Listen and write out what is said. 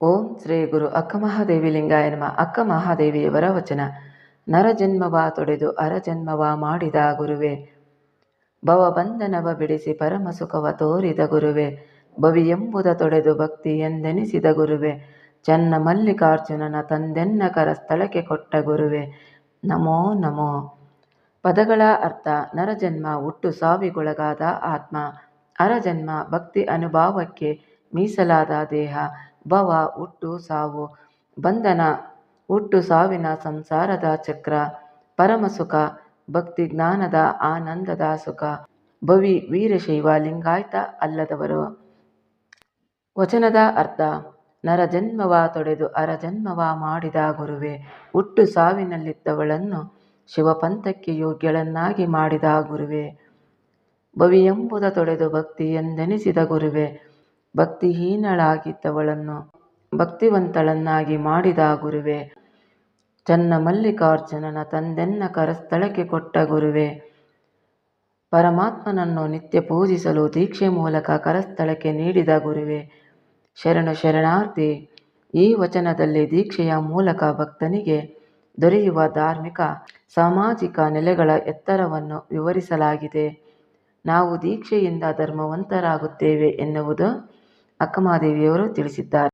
ಓಂ ಶ್ರೀ ಗುರು ಅಕ್ಕಮಹಾದೇವಿ ಲಿಂಗಾಯ ನಮ. ಅಕ್ಕ ಮಹಾದೇವಿಯವರ ವಚನ ನರಜನ್ಮವ ತೊಡೆದು ಅರಜನ್ಮವ ಮಾಡಿದ ಗುರುವೆ. ಭವಬಂಧನವ ಬಿಡಿಸಿ ಪರಮ ಸುಖವ ತೋರಿದ ಗುರುವೆ. ಭವಿಯೆಂಬುದ ತೊಡೆದು ಭಕ್ತಿ ಎಂದೆನಿಸಿದ ಗುರುವೆ. ಚನ್ನ ಮಲ್ಲಿಕಾರ್ಜುನನ ತಂದೆನ್ನ ಕರ ಸ್ಥಳಕ್ಕೆ ಕೊಟ್ಟ ಗುರುವೆ. ನಮೋ ನಮೋ. ಪದಗಳ ಅರ್ಥ ನರಜನ್ಮ ಹುಟ್ಟು ಸಾವಿಗೊಳಗಾದ ಆತ್ಮ. ಅರಜನ್ಮ ಭಕ್ತಿ ಅನುಭವಕ್ಕೆ ಮೀಸಲಾದ ದೇಹ. ಭವ, ಹುಟ್ಟು, ಸಾವು, ಬಂಧನ, ಹುಟ್ಟು, ಸಾವಿನ ಸಂಸಾರದ ಚಕ್ರ ಪರಮಸುಖ ಭಕ್ತಿ ಜ್ಞಾನದ ಆನಂದದ ಸುಖ. ಭವಿ, ವೀರಶೈವ, ಲಿಂಗಾಯತ ಅಲ್ಲದವರು. ವಚನದ ಅರ್ಥ ನರಜನ್ಮವ ತೊಡೆದು ಅರಜನ್ಮವ ಮಾಡಿದ ಗುರುವೆ, ಹುಟ್ಟು ಸಾವಿನಲ್ಲಿದ್ದವಳನ್ನು ಶಿವಪಂಥಕ್ಕೆ ಯೋಗ್ಯಳನ್ನಾಗಿ ಮಾಡಿದ ಗುರುವೆ. ಎಂಬುದ ತೊಡೆದು ಭಕ್ತಿ ಎಂದೆನಿಸಿದ ಗುರುವೆ ಭಕ್ತಿಹೀನಳಾಗಿದ್ದವಳನ್ನು ಭಕ್ತಿವಂತಳನ್ನಾಗಿ ಮಾಡಿದ ಗುರುವೆ. ಚನ್ನ ಮಲ್ಲಿಕಾರ್ಜುನನ ತಂದೆನ್ನ ಕರಸ್ಥಳಕ್ಕೆ ಕೊಟ್ಟ ಗುರುವೆ. ಪರಮಾತ್ಮನನ್ನು ನಿತ್ಯ ಪೂಜಿಸಲು ದೀಕ್ಷೆ ಮೂಲಕ ಕರಸ್ಥಳಕ್ಕೆ ನೀಡಿದ ಗುರುವೆ. ಶರಣ ಶರಣಾರ್ಥಿ, ಈ ವಚನದಲ್ಲಿ ದೀಕ್ಷೆಯ ಮೂಲಕ ಭಕ್ತನಿಗೆ ದೊರೆಯುವ ಧಾರ್ಮಿಕ, ಸಾಮಾಜಿಕ ನೆಲೆಗಳ ಎತ್ತರವನ್ನು ವಿವರಿಸಲಾಗಿದೆ. ನಾವು ದೀಕ್ಷೆಯಿಂದ ಧರ್ಮವಂತರಾಗುತ್ತೇವೆ ಎನ್ನುವುದು ಅಕ್ಕಮಹಾದೇವಿಯವರು ತಿಳಿಸಿದ್ದಾರೆ.